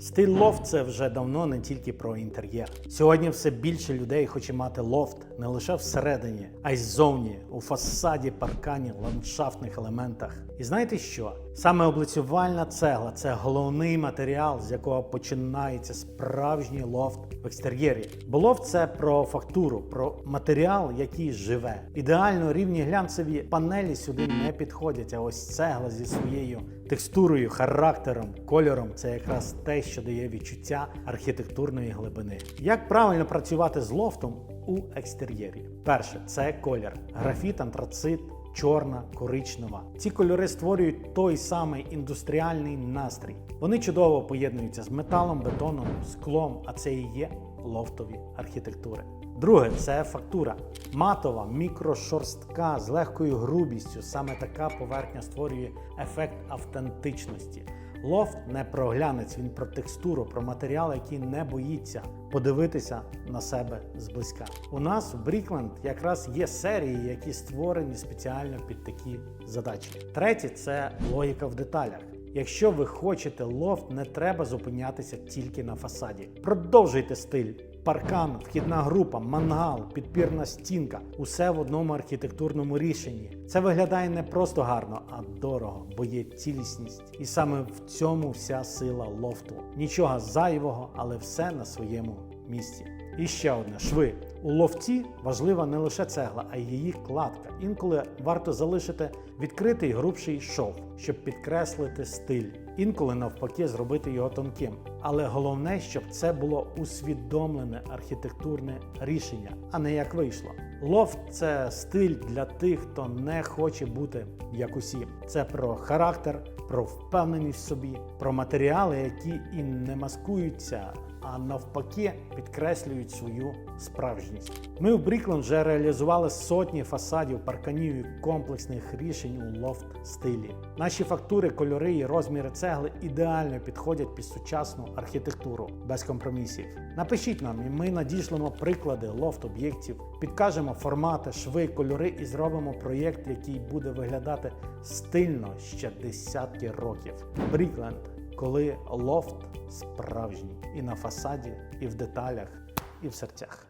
Стиль лофт це вже давно не тільки про інтер'єр. Сьогодні все більше людей хоче мати лофт не лише всередині, а й ззовні, у фасаді, паркані, ландшафтних елементах. І знаєте що? Саме облицювальна цегла це головний матеріал, з якого починається справжній лофт в екстер'єрі. Бо лофт це про фактуру, про матеріал, який живе. Ідеально рівні глянцеві панелі сюди не підходять. А ось цегла зі своєю текстурою, характером, кольором це якраз те, що дає відчуття архітектурної глибини. Як правильно працювати з лофтом у екстер'єрі? Перше це колір, графіт, антрацит. Чорна, коричнева. Ці кольори створюють той самий індустріальний настрій. Вони чудово поєднуються з металом, бетоном, склом, а це і є лофтові архітектури. Друге це фактура. Матова, мікрошорстка з легкою грубістю. Саме така поверхня створює ефект автентичності. Лофт не про глянець, він про текстуру, про матеріал, який не боїться подивитися на себе зблизька. У нас в Брікленд якраз є серії, які створені спеціально під такі задачі. Третє це логіка в деталях. Якщо ви хочете лофт, не треба зупинятися тільки на фасаді. Продовжуйте стиль. Паркан, вхідна група, мангал, підпірна стінка усе в одному архітектурному рішенні. Це виглядає не просто гарно, а дорого, бо є цілісність. І саме в цьому вся сила лофту. Нічого зайвого, але все на своєму місці. І ще одне шви. У лофті важлива не лише цегла, а й її кладка. Інколи варто залишити відкритий грубший шов, щоб підкреслити стиль. Інколи навпаки зробити його тонким. Але головне, щоб це було усвідомлене архітектурне рішення, а не як вийшло. Лофт це стиль для тих, хто не хоче бути як усі. Це про характер, про впевненість в собі, про матеріали, які і не маскуються, а навпаки підкреслюють свою справжність. Ми в Брікленд вже реалізували сотні фасадів, парканів і комплексних рішень у лофт стилі. Наші фактури, кольори і розміри цегли ідеально підходять під сучасну архітектуру без компромісів. Напишіть нам, і ми надішлемо приклади лофт-об'єктів, підкажемо формати, шви, кольори і зробимо проєкт, який буде виглядати стильно ще десятки років. Брікленд, коли лофт справжній і на фасаді, і в деталях, і в серцях.